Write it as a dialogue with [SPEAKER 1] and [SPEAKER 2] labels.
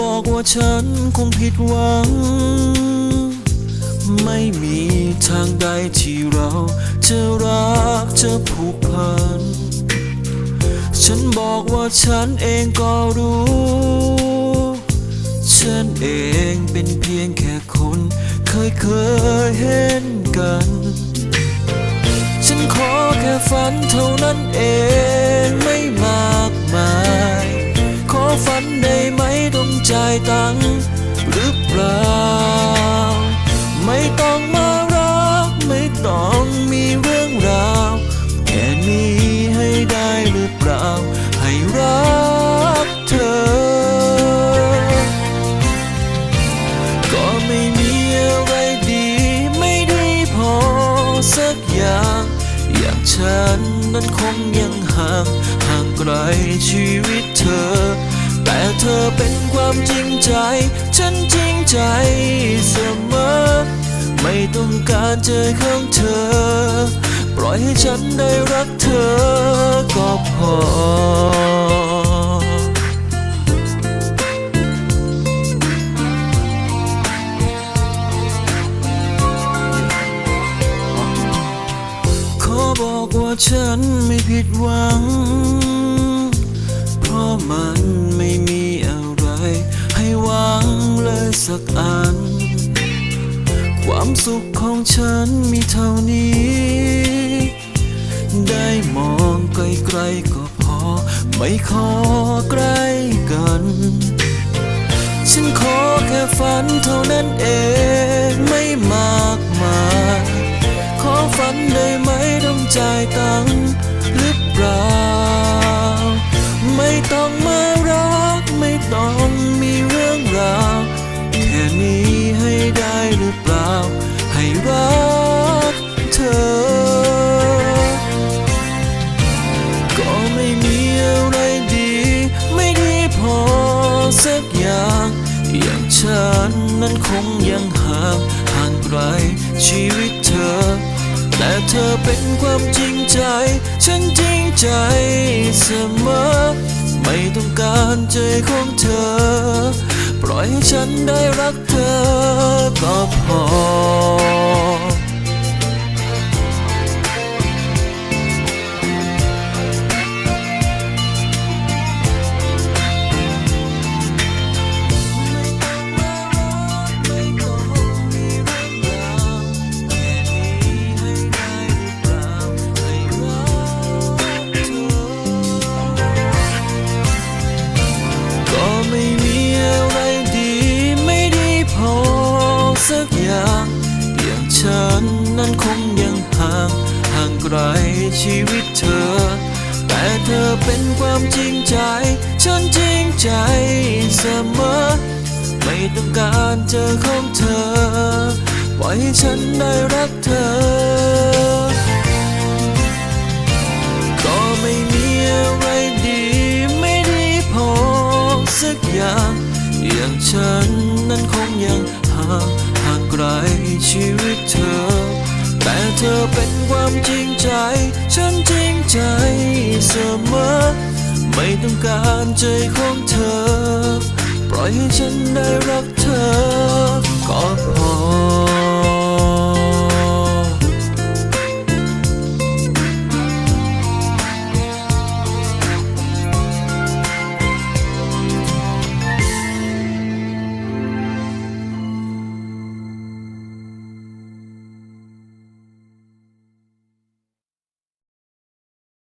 [SPEAKER 1] บอกว่าฉันคงผิดหวัง ไม่มีทางใดที่เราจะรักจะผูกพัน ฉันบอกว่าฉันเองก็รู้ ฉันเองเป็นเพียงแค่คน เคยเคยเห็นกัน ฉันขอแค่ฝันเท่านั้นเอง ฉันนั้นคงยังห่างห่างไกลชีวิตเธอ แต่เธอเป็นความจริงใจ ฉันจริงใจเสมอ ไม่ต้องการเจอของเธอ ปล่อยให้ฉันได้รักเธอก็พอ ฉันไม่ผิดหวัง เพราะมันไม่มีอะไร ให้หวังเลยสักอัน ความสุขของฉันมีเท่านี้ ได้มองไกลๆก็พอ ไม่ขอใกล้กัน ฉันขอแค่ฝันเท่านั้นเอง ไม่มากมาย ขอฝันได้ไหม จ่ายตังค์หรือเปล่า ไม่ต้องมารัก ไม่ต้องมีเรื่องราว แค่นี้ให้ได้หรือเปล่า ให้รักเธอ ก็ไม่มีอะไรดี ไม่ดีพอสักอย่าง อย่างฉันนั้นคงยังห่างห่างไกลชีวิตเธอ แต่เธอเป็นความจริงใจ ฉันจริงใจเสมอ ไม่ต้องการใจของเธอ ปล่อยให้ฉันได้รักเธอก็พอ ไกลชีวิตเธอ แต่เธอเป็นความจริงใจ ฉันจริงใจเสมอ ไม่ต้องการเจอของเธอ ปล่อยให้ฉันได้รักเธอ ก็ไม่มีอะไรดีไม่ดีพอสักอย่างอย่างฉันนั้นคงยังห่างห่างไกลชีวิตเธอ อเป็นความจริงใจ ฉันจริงใจเสมอ ไม่ต้องการใจของเธอ ปล่อยให้ฉันได้รัก